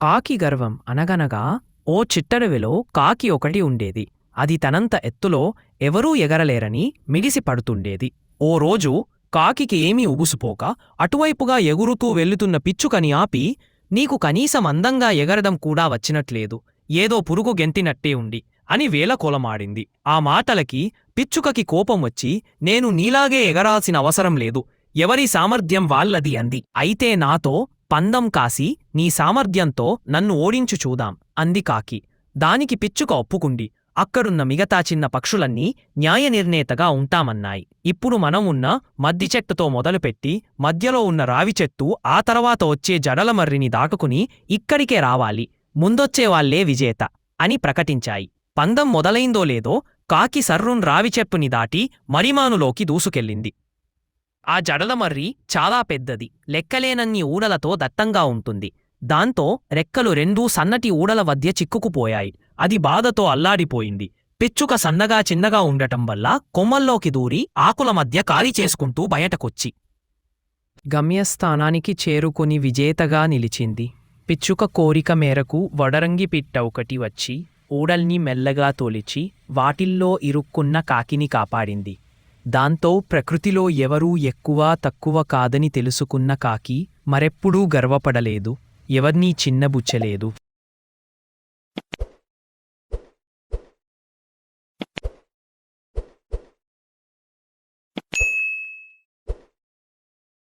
కాకి గర్వం అనగనగా ఓ చిట్టడవిలో కాకి ఒకటి ఉండేది. అది తనంత ఎత్తులో ఎవరూ ఎగరలేరని మిగిసి పడుతుండేది. ఓ రోజు కాకికి ఏమీ ఉగుసుపోక అటువైపుగా ఎగురుతూ వెళ్ళుతున్న పిచ్చుకని ఆపి నీకు కనీసం అందంగా ఎగరడం కూడా వచ్చినట్లేదు. ఏదో పురుగు గెంతినట్టే ఉండి అని వేలకోలమాడింది ఆ మాటలకి పిచ్చుకకి కోపం వచ్చి నేను నీలాగే ఎగరాల్సిన అవసరం లేదు. ఎవరి సామర్థ్యం వాళ్ళది అంది. అయితే నాతో పందం కాసి నీ సామర్థ్యంతో నన్ను ఓడించు చూదాం అంది కాకి. దానికి పిచ్చుక ఒప్పుకుండి అక్కడున్న మిగతా చిన్న పక్షులన్నీ న్యాయ నిర్ణేతగా ఉంటామన్నాయి. ఇప్పుడు మనం ఉన్న మద్ది చెట్టుతో మొదలుపెట్టి మధ్యలో ఉన్న రావి చెట్టు ఆ తర్వాత వచ్చే జడలమర్రిని దాటుకుని ఇక్కడికే రావాలి. ముందొచ్చేవాళ్ళే విజేత అని ప్రకటించాయి. పందం మొదలైందో లేదో కాకి సర్రున్ రావిచెప్పుని దాటి మరిమానులోకి దూసుకెళ్ళింది. ఆ జడలమర్రి చాలా పెద్దది లెక్కలేనన్ని ఊడలతో దత్తంగా ఉంటుంది. దాంతో రెక్కలు రెండూ సన్నటి ఊడల మధ్య చిక్కుకుపోయాయి. అది బాధతో అల్లాడిపోయింది. పిచ్చుక సన్నగా చిన్నగా ఉండటం వల్ల కొమ్మల్లోకి దూరి ఆకుల మధ్య ఖాళీ చేసుకుంటూ బయటకొచ్చి గమ్యస్థానానికి చేరుకుని విజేతగా నిలిచింది. పిచ్చుక కోరిక మేరకు వడరంగి పిట్ట ఒకటి వచ్చి ఊడల్ని మెల్లగా తోలిచి వాటిల్లో ఇరుక్కున్న కాకిని కాపాడింది. దాంతో ప్రకృతిలో ఎవరూ ఎక్కువ తక్కువ కాదని తెలుసుకున్న కాకి మరెప్పుడూ గర్వపడలేదు. ఎవర్నీ చిన్నబుచ్చలేదు.